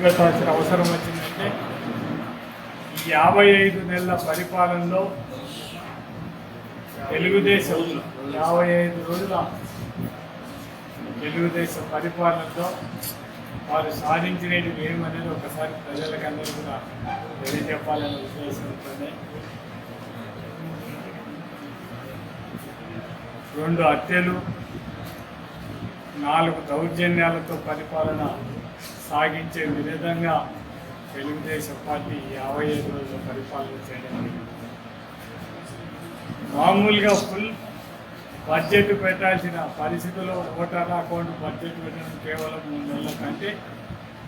పెట్టాల్సిన అవసరం వచ్చిందంటే యాభై ఐదు నెలల పరిపాలనలో తెలుగుదేశం యాభై ఐదు రోజుల తెలుగుదేశం పరిపాలనలో వారు సాధించినవి ఏమనేది ఒకసారి ప్రజలకందరూ కూడా తెలియజెప్పాలనే ఉద్దేశంతోనే రెండు హత్యలు నాలుగు దౌర్జన్యాలతో పరిపాలన సాగించే విధంగా తెలుగుదేశం పార్టీ యాభై ఐదు రోజుల పరిపాలన చేయడం మామూలుగా ఫుల్ బడ్జెట్ పెట్టాల్సిన పరిస్థితుల్లో ఓటర్ అకౌంట్ బడ్జెట్ పెట్టడం కేవలం మూడు నెలల కంటే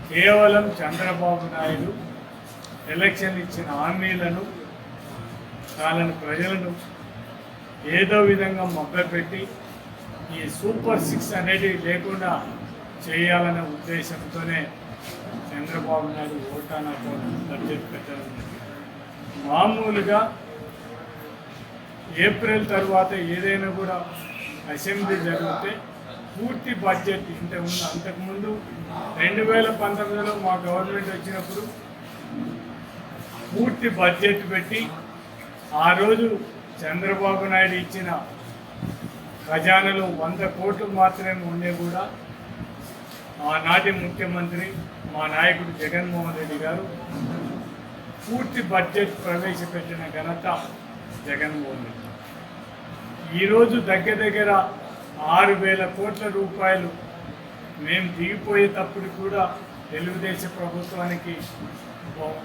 కేవలం చంద్రబాబు నాయుడు ఎలక్షన్ ఇచ్చిన హామీలను వాళ్ళని ప్రజలను ఏదో విధంగా మొగ్గపెట్టి ఈ సూపర్ సిక్స్ అనేది లేకుండా చేయాలనే ఉద్దేశంతోనే చంద్రబాబు నాయుడు ఓటానాతో బడ్జెట్ పెట్టడం. మామూలుగా ఏప్రిల్ తర్వాత ఏదైనా కూడా అసెంబ్లీ జరిగితే పూర్తి బడ్జెట్ ఇంత ముందు అంతకుముందు రెండు వేల పంతొమ్మిదిలో మా గవర్నమెంట్ వచ్చినప్పుడు పూర్తి బడ్జెట్ పెట్టి ఆ రోజు చంద్రబాబు నాయుడు ఇచ్చిన ఖజానాలో వంద కోట్లు మాత్రమే ఉండే కూడా ఆనాటి ముఖ్యమంత్రి మా నాయకుడు జగన్మోహన్ రెడ్డి గారు పూర్తి బడ్జెట్ ప్రవేశపెట్టిన ఘనత జగన్మోహన్ రెడ్డి. ఈరోజు దగ్గర దగ్గర ఆరు వేల కోట్ల రూపాయలు మేము దిగిపోయేటప్పుడు కూడా తెలుగుదేశం ప్రభుత్వానికి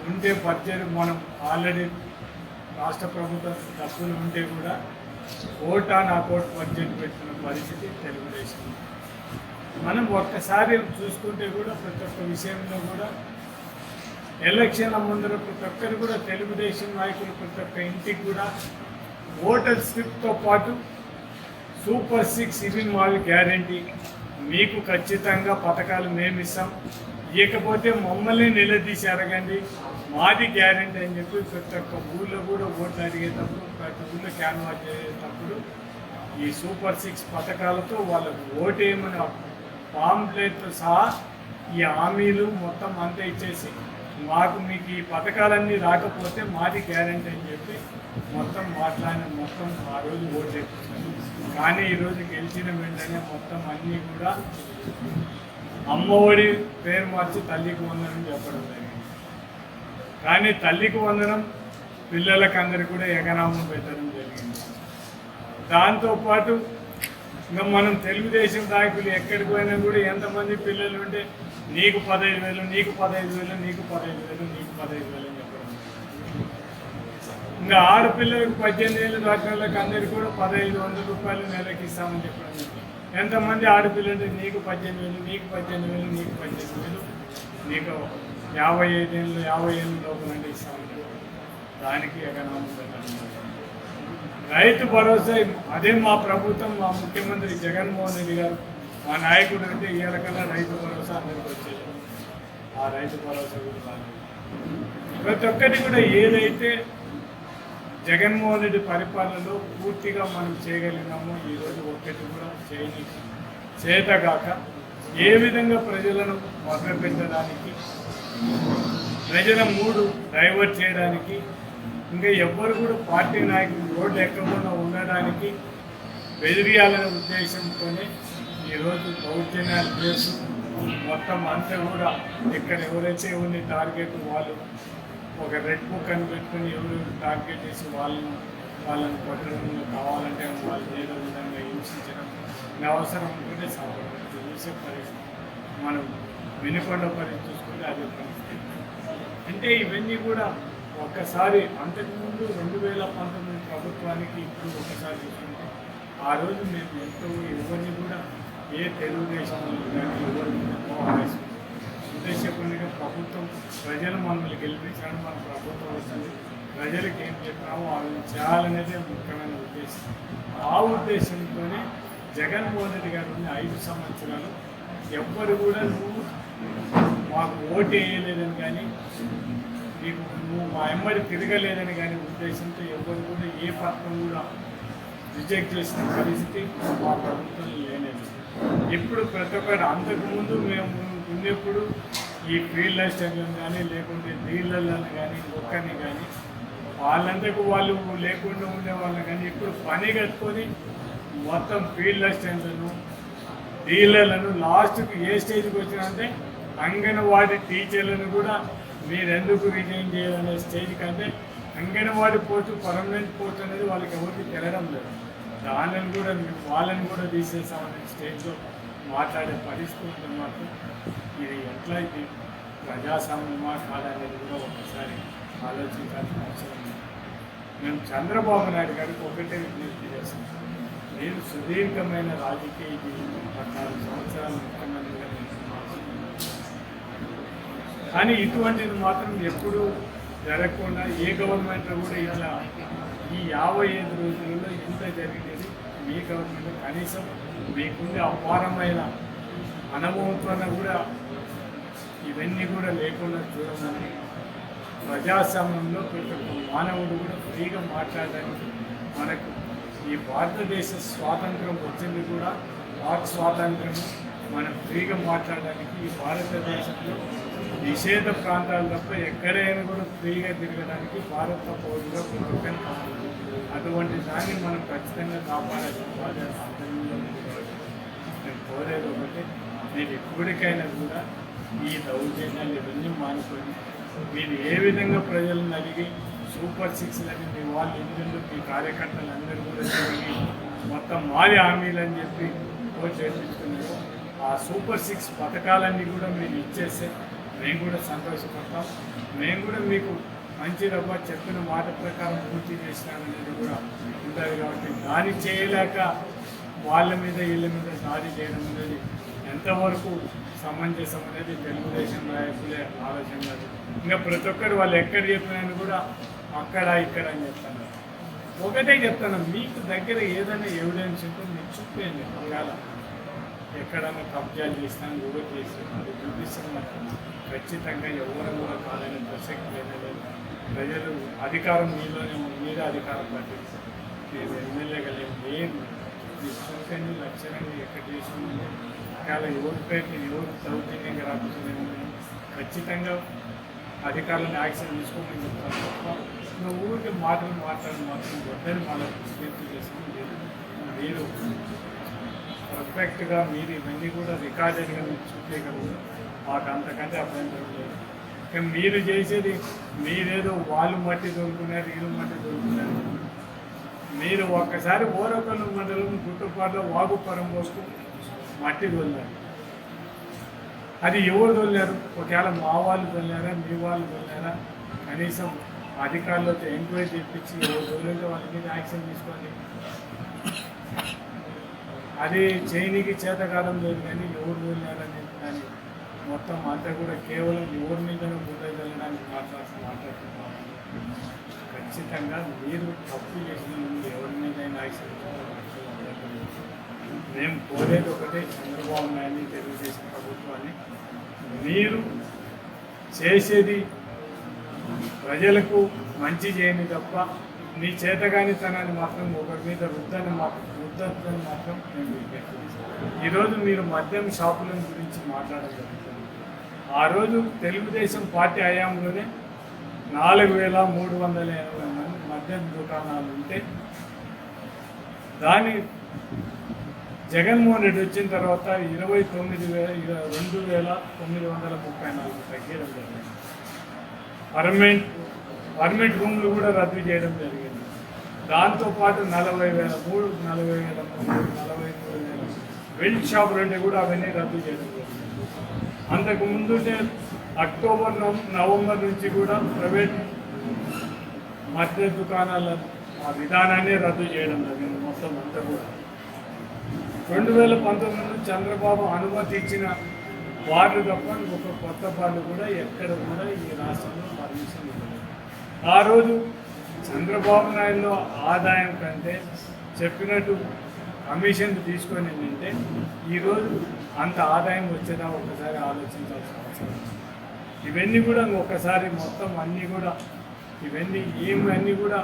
ఉండే బడ్జెట్ మనం ఆల్రెడీ రాష్ట్ర ప్రభుత్వం డబ్బులు ఉంటే కూడా ఓట్ నా కోట్ బడ్జెట్ పెట్టిన పరిస్థితి తెలుగుదేశం. మనం ఒక్కసారి చూసుకుంటే కూడా ప్రతి ఒక్క విషయంలో కూడా ఎలక్షన్ల ముందర ప్రతి ఒక్కరు కూడా తెలుగుదేశం నాయకులు ప్రతి ఒక్క ఇంటికి కూడా ఓటర్ స్లిప్తో పాటు సూపర్ సిక్స్ ఇవి మావి గ్యారంటీ. మీకు ఖచ్చితంగా పథకాలు మేము ఇస్తాం. ఇకపోతే మమ్మల్ని నిలదీసి అడగండి. మాది గ్యారంటీ అని చెప్పి ప్రతి ఒక్క ఊళ్ళో కూడా ఓట్లు అడిగేటప్పుడు ప్రతి ఊళ్ళో క్యాన్వాస్ చేసేటప్పుడు ఈ సూపర్ సిక్స్ పథకాలతో వాళ్ళకు ఓటేయమని పాంప్లెట్తో సహా ఈ హామీలు మొత్తం అంతా ఇచ్చేసి మాకు మీకు ఈ పథకాలన్నీ రాకపోతే మాది గ్యారంటీ అని చెప్పి మొత్తం మాట్లాడిన మొత్తం ఆ రోజు ఓటు తెప్పించాను కానీ ఈరోజు గెలిచిన వెంటనే మొత్తం అన్నీ కూడా అమ్మఒడి పేరు మార్చి తల్లికి వందనం చెప్పడం జరిగింది. కానీ తల్లికి వందనం పిల్లలకందరికీ కూడా ఎగనామం పెట్టడం జరిగింది. దాంతోపాటు ఇంకా మనం తెలుగుదేశం నాయకులు ఎక్కడికి పోయినా కూడా ఎంతమంది పిల్లలు ఉంటే నీకు పదహైదు వేలు నీకు పదహైదు వేలు నీకు పదహైదు వేలు నీకు పదహైదు వేలు అని చెప్పడం. ఇంకా ఆడపిల్లలకు పద్దెనిమిది ఏళ్ళు దాటిన అందరికీ కూడా పదహైదు వందల రూపాయలు నెలకి ఇస్తామని చెప్పడం ఎంతమంది ఆడపిల్లలు నీకు పద్దెనిమిది వేలు నీకు పద్దెనిమిది వేలు నీకు పద్దెనిమిది వేలు నీకు యాభై ఐదు ఏళ్ళు యాభై ఏళ్ళు లోపల అంటే ఇస్తామని చెప్పడం. దానికి ఎకనామిక్ రైతు భరోసా అదే మా ప్రభుత్వం మా ముఖ్యమంత్రి జగన్మోహన్ రెడ్డి గారు మా నాయకుడు అంటే ఈ రకంగా రైతు భరోసా అందరికి వచ్చేది ఆ రైతు భరోసా కూడా ప్రతి ఒక్కటి కూడా ఏదైతే జగన్మోహన్ రెడ్డి పరిపాలనలో పూర్తిగా మనం చేయగలిగినామో ఈరోజు ఒక్కటి కూడా చేయని చేతగాక ఏ విధంగా ప్రజలను మభ్యపెట్టడానికి ప్రజల మూడు డైవర్ట్ చేయడానికి ఇంకా ఎవ్వరు కూడా పార్టీ నాయకులు రోడ్లు ఎక్కకుండా ఉండడానికి బెదిరియాలనే ఉద్దేశంతోనే ఈరోజు దౌర్జన్యాలు చేస్తూ మొత్తం అంతా కూడా ఇక్కడ ఎవరైతే ఉంది టార్గెట్ వాళ్ళు ఒక రెడ్ బుక్ అని పెట్టుకుని ఎవరు టార్గెట్ చేసి వాళ్ళని వాళ్ళని కొట్టడం కావాలంటే వాళ్ళు ఏదో విధంగా హింసించడం అవసరం ఉంటుంటే సాపడం చూసే పరిస్థితి. మనం వినుకొండ పరిస్థితి చూసుకుంటే అదే పరిస్థితి. అంటే ఇవన్నీ కూడా ఒక్కసారి అంతకుముందు రెండు వేల పంతొమ్మిది ప్రభుత్వానికి ఇప్పుడు ఒకసారి చూసుకుంటే ఆ రోజు మేము ఎంతో ఎవరిని కూడా ఏ తెలుగుదేశం కానీ ఎవరిని ఉద్దేశపూర్ణంగా ప్రభుత్వం ప్రజలు మనల్ని గెలిపించడానికి మన ప్రభుత్వం వస్తుంది ప్రజలకు ఏం చెప్పామో వాళ్ళని చేయాలనేదే ముఖ్యమైన ఉద్దేశం. ఆ ఉద్దేశంతోనే జగన్మోహన్ రెడ్డి గారు ఐదు సంవత్సరాలు ఎవ్వరు కూడా నువ్వు మాకు ఓటు వేయలేదని కానీ నువ్వు మా అమ్మడి తిరగలేదని కానీ ఉద్దేశంతో ఎవరు కూడా ఏ పథకం కూడా రిజెక్ట్ చేసిన పరిస్థితి మా ప్రభుత్వం లేనేది. ఇప్పుడు ప్రతి ఒక్కరు అంతకుముందు మేము ఉన్నప్పుడు ఈ ఫీల్డ్ స్టేషన్ కానీ లేకుంటే డీలర్లను కానీ ఒక్కరిని కానీ వాళ్ళంతకు వాళ్ళు లేకుండా ఉండే వాళ్ళని కానీ ఇప్పుడు పని కట్టుకొని మొత్తం ఫీల్డ్ అసిస్టెంట్లను డీలర్లను లాస్ట్కి ఏ స్టేజ్కి వచ్చినంటే అంగన్వాడీ టీచర్లను కూడా మీరెందుకు రిజైన్ చేయాలనే స్టేజ్ కంటే అంగన్వాడీ పోస్ట్ పర్మనెంట్ పోస్ట్ అనేది వాళ్ళకి ఎవరికి తెలడం లేదు. దానిని కూడా మేము వాళ్ళని కూడా తీసేసామనే స్టేజ్లో మాట్లాడే పరిస్థితి ఉంటే మాత్రం ఇది ఎట్లా ఇది? ప్రజాస్వామ్యమా కాదనేది కూడా ఒకసారి ఆలోచించాల్సిన అవసరం ఉంది. మేము చంద్రబాబు నాయుడు గారికి ఒకటే విజ్ఞప్తి చేస్తున్నాం. నేను సుదీర్ఘమైన రాజకీయ జీవితం పద్నాలుగు సంవత్సరాలు ముఖ్యమంత్రిగా నేను కానీ ఇటువంటిది మాత్రం ఎప్పుడు జరగకుండా ఏ గవర్నమెంట్ కూడా ఇలా ఈ యాభై ఐదు రోజులలో ఇంత జరిగేది మీ గవర్నమెంట్ కనీసం మీకుండే అపారమైన అనుభవం కూడా ఇవన్నీ కూడా లేకుండా చూడమని ప్రజాస్వామ్యంలో ప్రతి ఒక్క మానవుడు కూడా ఫ్రీగా మాట్లాడడానికి మనకు ఈ భారతదేశ స్వాతంత్రం వచ్చింది కూడా వాక్ స్వాతంత్రం మనం ఫ్రీగా మాట్లాడడానికి ఈ భారతదేశంలో నిషేధ ప్రాంతాలు తప్ప ఎక్కడైనా కూడా ఫ్రీగా తిరగడానికి భారత పౌరులుగా ప్రతి ఒక్కరికి కావాలి. అటువంటి దాన్ని మనం ఖచ్చితంగా కాపాడే ఉంది కాబట్టి నేను కోరేది ఒకటి మీరు ఎప్పటికైనా కూడా ఈ దౌర్జన్యాలు ఇవన్నీ మానుకొని మీరు ఏ విధంగా ప్రజలను అడిగి సూపర్ సిక్స్ అని మీ వాళ్ళు ఇందులో మీ కార్యకర్తలు అందరూ కూడా తిరిగి మొత్తం మాది హామీలు అని చెప్పి ఓటు చేయించుకున్నారు ఆ సూపర్ సిక్స్ పథకాలన్నీ కూడా మీరు ఇచ్చేస్తే మేము కూడా సంతోషపడతాం. మేము కూడా మీకు మంచి రవ్వ చెప్పిన మాట ప్రకారం పూర్తి చేసినామనేది కూడా ఉంటుంది కాబట్టి దాని చేయలేక వాళ్ళ మీద వీళ్ళ మీద దాడి చేయడం అనేది ఎంతవరకు సమంజసం అనేది తెలుగుదేశం నాయకులే ఆలోచన ఇంకా ప్రతి ఒక్కరు వాళ్ళు ఎక్కడ చెప్పినా కూడా అక్కడ ఇక్కడ అని చెప్తాను. ఒకటే చెప్తాను మీకు దగ్గర ఏదైనా ఎవిడెన్స్ ఉంటే మీకు చూపేయండి ఒకవేళ ఎక్కడన్నా కబ్జాలు చేసినా కూడా చేసి అది చూపిస్తున్నట్టు ఖచ్చితంగా ఎవరు కూడా కాదని ప్రసక్తి లేదు ప్రజలు అధికారం మీలోనే మీరే అధికారం పట్టిస్తారు ఎమ్మెల్యే ఎమ్మెల్యేగా లేదు లేదు మీరు లక్షణంగా ఎక్కడ చేసింది? ఒకవేళ ఎవరి పేరు ఎవరు దౌర్జన్యంగా రాకపోతే ఖచ్చితంగా అధికారులను యాక్షన్ తీసుకోమని చెప్తాను తప్ప నువ్వు ఊరికి మాటలు మాట్లాడి మాత్రం వద్దని మళ్ళీ విజ్ఞప్తి చేసుకుని లేదు. మీరు పర్ఫెక్ట్గా మీరు ఇవన్నీ కూడా రికార్డెడ్గా మీరు చూపించగలరు మాకు అంతకంటే అభ్యంతరం దొరకలేదు మీరు చేసేది మీరేదో వాళ్ళు మట్టి దొరుకుతున్నారు వీళ్ళు మట్టి దొరుకుతున్నారు మీరు ఒక్కసారి ఓరకొల్లు మండలం గుట్టుపాడులో వాగుపురం పోసుకు మట్టి దొల్లారు అది ఎవరు దొల్లారు ఒకవేళ మా వాళ్ళు దొల్లారా మీ వాళ్ళు దొల్లారా కనీసం అధికారులతో ఎంక్వైరీ చేయించి ఎవరు దొల్లింటే వాళ్ళ మీద యాక్షన్ తీసుకోండి. అది చేయనికి చేతకాలం లేదు కానీ ఎవరు దొల్లారని మొత్తం అంతా కూడా కేవలం ఎవరి మీదనో బుద్ధ వెళ్ళడానికి మాట్లాడుతూ మాట్లాడుతున్నాం ఖచ్చితంగా మీరు తప్పు చేసిన ముందు ఎవరి మీదైనా మేము కోరేది ఒకటే చంద్రబాబు నాయుడు తెలుగుదేశం ప్రభుత్వాన్ని మీరు చేసేది ప్రజలకు మంచి చేయని తప్ప మీ చేతగానితనాన్ని మాత్రం ఒకరి మీద వృద్ధాన్ని మాత్రం వృద్ధత్వాన్ని మాత్రం మేము విజ్ఞప్తి ఈరోజు మీరు మద్యం షాపుల గురించి మాట్లాడగలుగుతారు. ఆ రోజు తెలుగుదేశం పార్టీ హయాంలోనే నాలుగు వేల మూడు వందల ఎనభై మంది మద్యం దుకాణాలు ఉంటే దాని జగన్మోహన్ రెడ్డి వచ్చిన తర్వాత ఇరవై తొమ్మిది వేల రెండు వేల తొమ్మిది వందల ముప్పై నాలుగు తగ్గడం జరిగింది. పర్మనెంట్ పర్మనెంట్ రూమ్లు కూడా రద్దు చేయడం జరిగింది. దాంతోపాటు నలభై వేల మూడు నలభై వేల మూడు నలభై మూడు వేల వెల్డ్ షాపులు రెండు కూడా అవన్నీ రద్దు చేయడం జరిగింది. అంతకు ముందునే అక్టోబర్ నవంబర్ నుంచి కూడా ప్రైవేట్ మద్య దుకాణాల ఆ విధానాన్ని రద్దు చేయడం జరిగింది మొత్తం అంతా కూడా. రెండు వేల పంతొమ్మిదిలో చంద్రబాబు అనుమతి ఇచ్చిన వార్డు తప్ప ఇంకొక కొత్త వార్డు కూడా ఎక్కడ కూడా ఈ రాష్ట్రంలో పర్మిషన్ ఆ రోజు చంద్రబాబు నాయుడులో ఆదాయం కంటే చెప్పినట్టు కమిషన్ తీసుకొని ఏంటంటే ఈరోజు అంత ఆదాయం వచ్చేదా ఒకసారి ఆలోచించాల్సిన అవసరం ఇవన్నీ కూడా ఒక్కసారి మొత్తం అన్నీ కూడా ఇవన్నీ ఏమన్నీ కూడా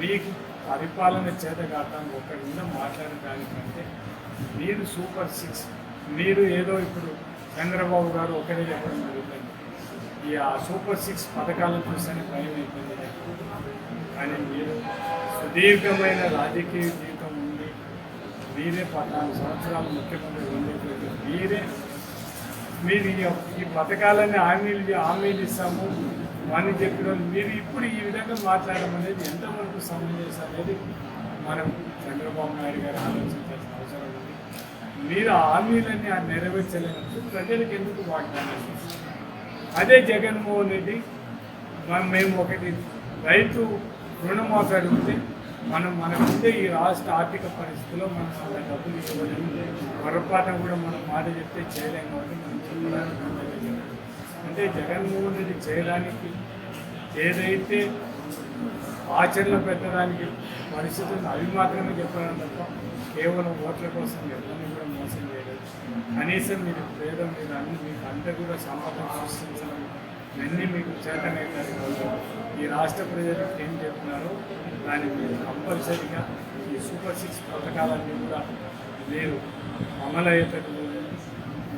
మీకు పరిపాలన చేత కాక ఒకరి మీద మాట్లాడడానికంటే మీరు సూపర్ సిక్స్ మీరు ఏదో ఇప్పుడు చంద్రబాబు గారు ఒకరే చెప్పడం జరుగుతుంది. ఈ ఆ సూపర్ సిక్స్ పథకాలను చూస్తేనే భయం అయిపోయింది కానీ మీరు సుదీర్ఘమైన రాజకీయ జీవితం ఉంది మీరే పద్నాలుగు సంవత్సరాలు ముఖ్యమంత్రి ఉండేటువంటి మీరే మీరు ఈ ఈ పథకాలన్నీ హామీలు హామీలు ఇస్తాము అని చెప్పిన వాళ్ళు మీరు ఇప్పుడు ఈ విధంగా మాట్లాడడం అనేది ఎంతవరకు సమంజసం అనేది మనం చంద్రబాబు నాయుడు గారు ఆలోచించాల్సిన అవసరం ఉంది. మీరు హామీలన్నీ ఆ నెరవేర్చలేనప్పుడు ప్రజలకు ఎందుకు వాగ్దానం అదే జగన్మోహన్ రెడ్డి మనం మేము ఒకటి రైతు రుణమాఫీ అడిగితే మనం మనకుండే ఈ రాష్ట్ర ఆర్థిక పరిస్థితిలో మనం వాళ్ళ డబ్బులు ఇవ్వలేము. పొరపాటున కూడా మనం మాట చెప్తే చేయలేము కాబట్టి మనం చెప్పడానికి అంటే జగన్మోహన్ రెడ్డి చేయడానికి ఏదైతే ఆచరణ పెట్టడానికి పరిస్థితులు అవి మాత్రమే చెప్పడం తప్ప కేవలం ఓట్ల కోసం ఎవరిని కూడా మోసం చేయలేదు. కనీసం మీరు పేద మీరు అన్ని మీకు అంతా కూడా సమాధానం సృష్టించడం ఇవన్నీ మీకు చేతనైతారు ఈ రాష్ట్ర ప్రజలకు ఏం చెప్తున్నారో దాన్ని మీరు కంపల్సరీగా ఈ సూపర్ సిక్స్ పథకాలన్నీ కూడా మీరు అమలు అయ్యేటట్టు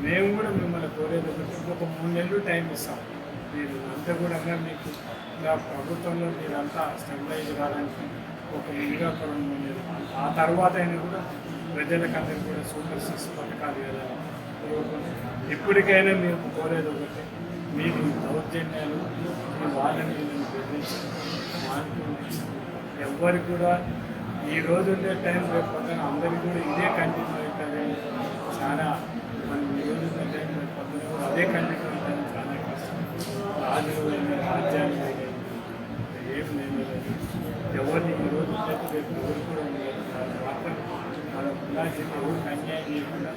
మేము కూడా మిమ్మల్ని కోరేది ఒక ఇంకొక మూడు నెలలు టైం ఇస్తాం. మీరు అంతా కూడా మీకు ఇలా ప్రభుత్వంలో మీరంతా స్టెబిలైజ్ కావడానికి ఒక ముందుగా ఒక మూడు ఆ తర్వాత అయినా కూడా ప్రజలకు అందరికీ కూడా సూపర్ సిక్స్ పథకాలు కదా ఇప్పటికైనా మేము కోరేది ఒకటి మీరు దౌర్జన్యాలు మీ వాళ్ళని వీళ్ళని కూడా ఈ రోజు ఉండే టైం రేపు పొద్దున అందరికీ కూడా ఇదే కంటిన్యూ అవుతుంది చాలా మనం ఈ రోజు ఉండే టైం రేపు పొద్దున కూడా అదే కంటిన్యూ అవుతుంది చాలా కష్టం. రాజులు అయినా రాజ్యాలు ఏం లేదు. ఎవరిని ఈ రోజు ఉండేది రేపు ఎవరు కూడా ఉండదు మనం మాత్రం మన ఉండాల్సిన ఎవరికి అన్యాయం చేయకుండా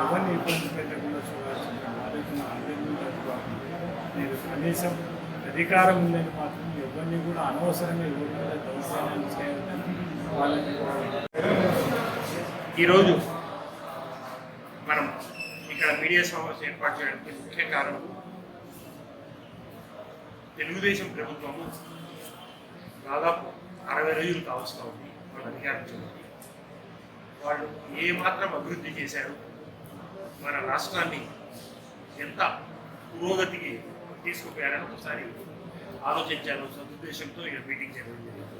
ఎవరిని ఇబ్బంది పెట్టకుండా చూడాల్సిన ఆలోచన అందరినీ జరుపుకోవాలి నేను కనీసం అధికారం ఉందని మాత్రం ఎవరిని కూడా అనవసరంగా ఎవరి చేయాలని వాళ్ళని ఈరోజు మనం ఇక్కడ మీడియా సమావేశం ఏర్పాటు చేయడానికి ముఖ్య కారణం తెలుగుదేశం ప్రభుత్వము దాదాపు అరవై రోజులు కావస్తా ఉంది వాళ్ళు అధికారం వాళ్ళు ఏమాత్రం అభివృద్ధి చేశారు? మన రాష్ట్రాన్ని ఎంత పురోగతికి తీసుకుపోయారని ఒకసారి ఆలోచించాను. సదుద్దేశంతో ఇక్కడ మీటింగ్ చేయడం జరిగింది.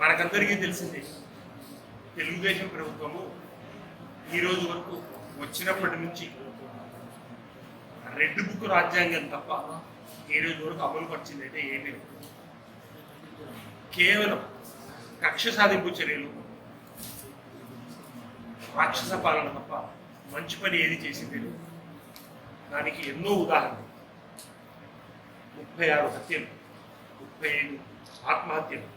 మనకందరికీ తెలిసిందే తెలుగుదేశం ప్రభుత్వము ఈ రోజు వరకు వచ్చినప్పటి నుంచి రెడ్ బుక్ రాజ్యాంగం తప్ప ఈ రోజు వరకు అమలు పరిచిందైతే ఏమీ లేదు. కేవలం కక్ష సాధింపు చర్యలు రాక్షస పాలన తప్ప మంచి పని ఏది చేసింది లేదు. దానికి ఎన్నో ఉదాహరణలు. ముప్పై ఆరు హత్యలు ముప్పై ఐదు ఆత్మహత్యలు.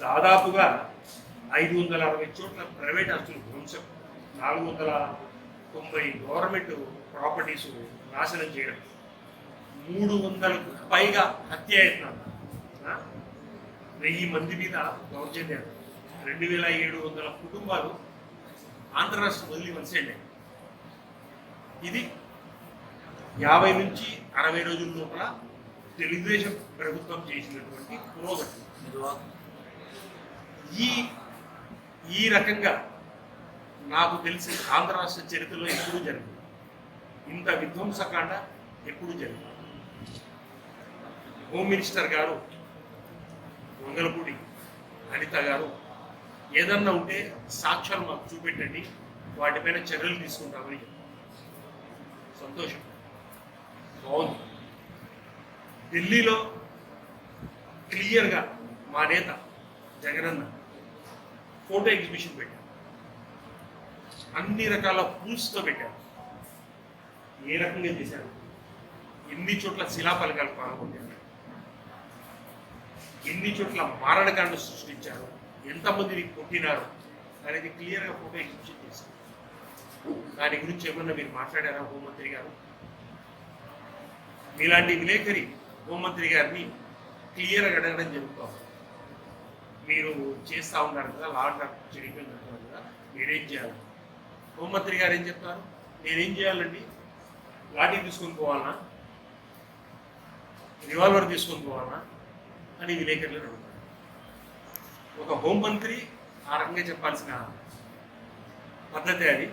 దాదాపుగా ఐదు వందల అరవై చోట్ల ప్రైవేట్ ఆస్తులు ధ్వంసం నాలుగు వందల తొంభై గవర్నమెంట్ ప్రాపర్టీస్ నాశనం చేయడం మూడు వందలకు పైగా హత్యాయత్నాలు ఆ? వెయ్యి మంది మీద దౌర్జన్యాలు రెండు వేల ఏడు వందల కుటుంబాలు ఆంధ్ర రాష్ట్రం వదిలి వలసండి ఇది యాభై నుంచి అరవై రోజుల లోపల తెలుగుదేశం ప్రభుత్వం చేసినటువంటి పురోగతి. ఈ ఈ రకంగా నాకు తెలిసి ఆంధ్ర రాష్ట్ర చరిత్రలో ఎప్పుడూ జరిగింది. ఇంత విధ్వంసకాండ ఎప్పుడు జరిగింది. హోమ్ మినిస్టర్ గారు వంగలపూడి అనిత గారు ఏదన్నా ఉంటే సాక్ష్యాలు మాకు చూపెట్టండి వాటిపైన చర్యలు తీసుకుంటామని సంతోషం. బాగుంది ఢిల్లీలో క్లియర్గా మా నేత జగనన్న ఫోటో ఎగ్జిబిషన్ పెట్టారు. అన్ని రకాల పూల్స్తో పెట్టారు. ఏ రకంగా చేశారు? ఎన్ని చోట్ల శిలాఫలకాలు పాల్గొంటారు? ఎన్ని చోట్ల మారణకాండ సృష్టించారు? ఎంతమందిని కొట్టినారు? అనేది క్లియర్గా ఫోటో ఎగ్జిబిషన్ చేశారు. దాని గురించి ఏమన్నా మీరు మాట్లాడారా హోంమంత్రి గారు? మీలాంటి విలేకరి హోంమంత్రి గారిని క్లియర్గా అడగడం జరుగుతాం మీరు చేస్తూ ఉన్నారు కదా లా అండ్ ఆర్డర్ చెడిపోయింది కదా మీరేం చేయాలి? హోంమంత్రి గారు ఏం చెప్తారు? నేనేం చేయాలండి? లాఠీ తీసుకొని పోవాలనా రివాల్వర్ తీసుకొని పోవాలనా అని విలేకరులు అడుగుతారు. ఒక హోంమంత్రి ఆ రకంగా చెప్పాల్సిన పద్ధతి అది.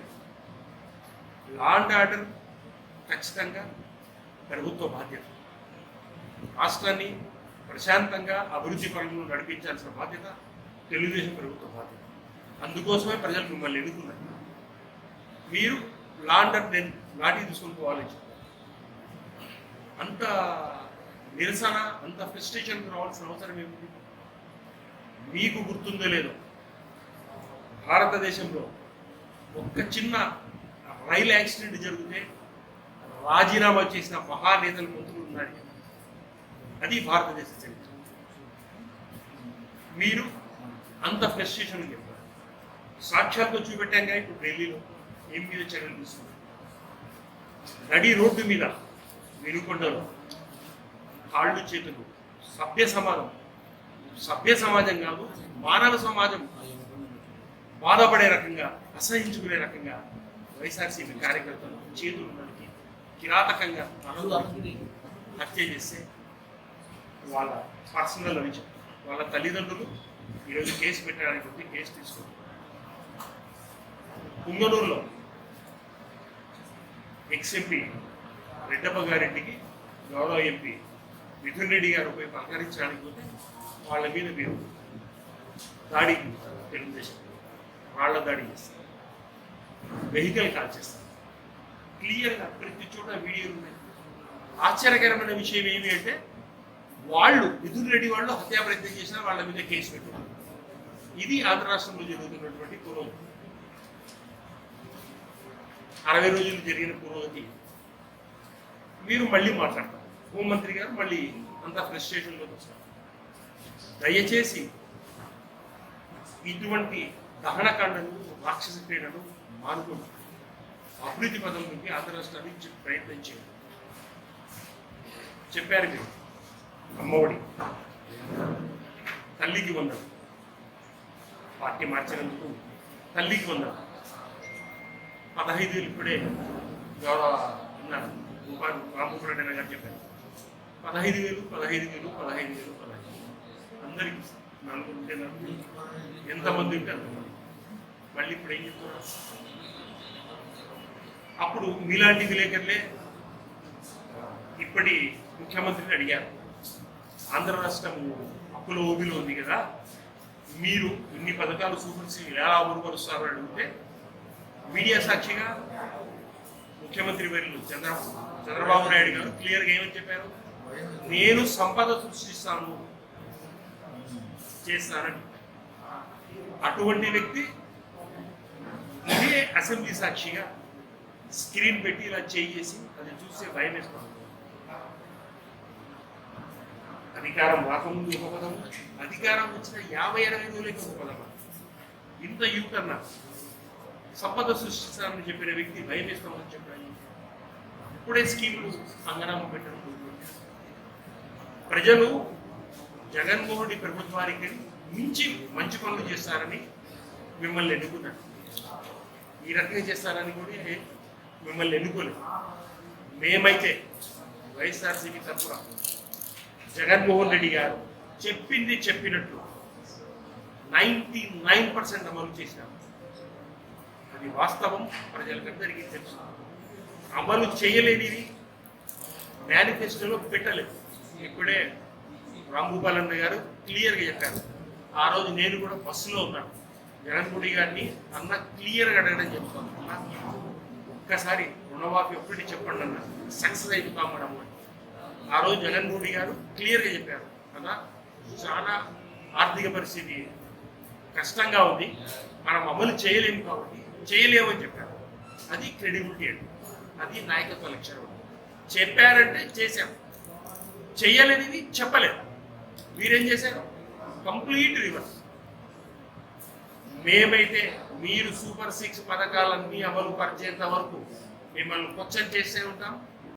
లా అండ్ ఆర్డర్ ఖచ్చితంగా ప్రభుత్వ బాధ్యత. రాష్ట్రాన్ని ప్రశాంతంగా అభివృద్ధి పనులను నడిపించాల్సిన బాధ్యత తెలుగుదేశం ప్రభుత్వ బాధ్యత. అందుకోసమే ప్రజలు మిమ్మల్ని ఎన్నుకున్నారు. మీరు లాండర్ నేను లాఠీ తీసుకొని పోవాలని చెప్పారు. అంత నిరసన అంత ఫ్రస్ట్రేషన్ రావాల్సిన అవసరం ఏమిటి మీకు గుర్తుందో లేదో భారతదేశంలో ఒక్క చిన్న రైలు యాక్సిడెంట్ జరిగితే రాజీనామా చేసిన మహానేతలు మంత్రులు ఉన్నారు అది భారతదేశ చరిత్ర. మీరు అంత ఫ్రస్ట్రేషన్ చెప్పారు సాక్ష్యాలతో చూపెట్టాక ఇప్పుడు ఢిల్లీలో ఏం మీద చర్యలు తీసుకున్నారు? నడి రోడ్డు మీద వినుకొండలో కాళ్ళు చేతులు సభ్య సమాజం సభ్య సమాజం కాదు మానవ సమాజం బాధపడే రకంగా అసహించుకునే రకంగా వైఎస్ఆర్సీపీ కార్యకర్తలు చేతులు కిరాతకంగా కిరాతకంగా తలలు హత్య చేస్తే వాళ్ళ పర్సనల్ అని వాళ్ళ తల్లిదండ్రులు ఈరోజు కేసు పెట్టడానికి వచ్చి కేసు తీసుకుంటారు. పుంగనూరులో ఎక్స్ ఎంపీ రెడ్డప్ప గారింటికి గౌరవ ఎంపీ మిథున్ రెడ్డి గారు పోయి పలకరించడానికి పోతే వాళ్ళ మీద మీరు దాడి తెలుగుదేశం వాళ్ళ దాడి చేస్తారు. వెహికల్ కాల్ చేస్తారు. క్లియర్గా ప్రతి చోట వీడియోలు ఉన్నాయి. ఆశ్చర్యకరమైన విషయం ఏమి అంటే వాళ్ళు మిథున్ రెడ్డి వాళ్ళు హత్యా ప్రయత్నం చేసిన వాళ్ళ మీద కేసు పెట్టారు ఇది ఆంధ్ర రాష్ట్రంలో జరుగుతున్నటువంటి పురోగతి. అరవై రోజులు జరిగిన పురోగతి. మీరు మళ్ళీ మాట్లాడతారు. హోంమంత్రి గారు మళ్ళీ అంత ఫ్రస్ట్రేషన్లోకి వస్తారు. దయచేసి ఇటువంటి దహనకాండలు రాక్షస క్రీడలు మానుకుంటారు అభివృద్ధి పదం నుండి ఆంధ్ర రాష్ట్రాన్ని చె- ప్రయత్నం చేయండి. చెప్పారు మీరు. అమ్మఒడి. తల్లికి వందలు పార్టీ మార్చినందుకు తల్లికి వందలు పదహైదు వేలు ఇప్పుడే గౌరవ ఉన్నారు. ఉపాధి గారు చెప్పారు. పదహైదు వేలు పదహైదు వేలు పదహైదు వేలు పదహైదు అందరికి నలుగురు ఉంటే నలుగురు ఎంతమంది ఉంటే అంతమంది మళ్ళీ ఇప్పుడు ఏం చెప్తున్నారు అప్పుడు మీలాంటి విలేకరులే ఇప్పటి ముఖ్యమంత్రిని అడిగారు. ఆంధ్ర రాష్ట్రం అప్పుల ఓబిలో ఉంది కదా మీరు ఇన్ని పథకాలు చూపించి ఎలా అమలుపరుస్తారని అడిగితే మీడియా సాక్షిగా ముఖ్యమంత్రి వర్యులు చంద్ర చంద్రబాబు నాయుడు గారు క్లియర్గా ఏమని చెప్పారు? నేను సంపద సృష్టిస్తాను చేస్తానని. అటువంటి వ్యక్తి ఇదే అసెంబ్లీ సాక్షిగా స్క్రీన్ పెట్టి ఇలా చేసి అది చూస్తే భయం వేస్తాను అధికారం రాకముందు ఒక పదం అధికారం వచ్చిన యాభై అరవై రోజులకి ఒక పదం ఇంత యూకన్నా సంపద సృష్టిస్తానని చెప్పిన వ్యక్తి భయం వేస్తామని చెప్పాను ఇప్పుడే స్కీములు సంగ్రామం పెట్టడం ప్రజలు జగన్మోహన్ రెడ్డి ప్రభుత్వానికి మించి మంచి పనులు చేస్తారని మిమ్మల్ని ఎన్నుకున్నారు ఈ రకంగా చేస్తారని కూడా మిమ్మల్ని ఎన్నుకోలేదు మేమైతే వైఎస్ఆర్సీపీ తరఫున జగన్మోహన్ రెడ్డి గారు చెప్పింది చెప్పినట్టు నైంటీ నైన్ పర్సెంట్ అమలు చేశాము అది వాస్తవం ప్రజలకందరికీ తెలుసు. అమలు చేయలేనిది మేనిఫెస్టోలో పెట్టలేదు. ఇప్పుడే రాంభూపాల్ అన్న గారు క్లియర్గా చెప్పారు. ఆ రోజు నేను కూడా బస్సులో ఉన్నాను. జగన్మోహన్ గారిని అన్న క్లియర్గా అడగడం చెప్తాను. ఒక్కసారి రుణమాఫీ ఒక్కటి చెప్పండి అన్న. సక్సెస్ అయిపోతాం మనం అని. ఆ రోజు జగన్మోహన్ గారు క్లియర్గా చెప్పారు. అన్న చాలా ఆర్థిక పరిస్థితి కష్టంగా ఉంది. మనం అమలు చేయలేము కాబట్టి చేయలేమని చెప్పారు. అది క్రెడిబిలిటీ అండి. అది నాయకత్వ లక్షణం చెప్పారంటే చేశాం. చేయలేనిది చెప్పలేదు. మీరేం చేశారు? కంప్లీట్ రివర్స్ మేమైతే మీరు సూపర్ సిక్స్ పథకాలన్నీ అమలు పరిచేంత వరకు మిమ్మల్ని క్వశ్చన్ చేస్తే ఉంటాం.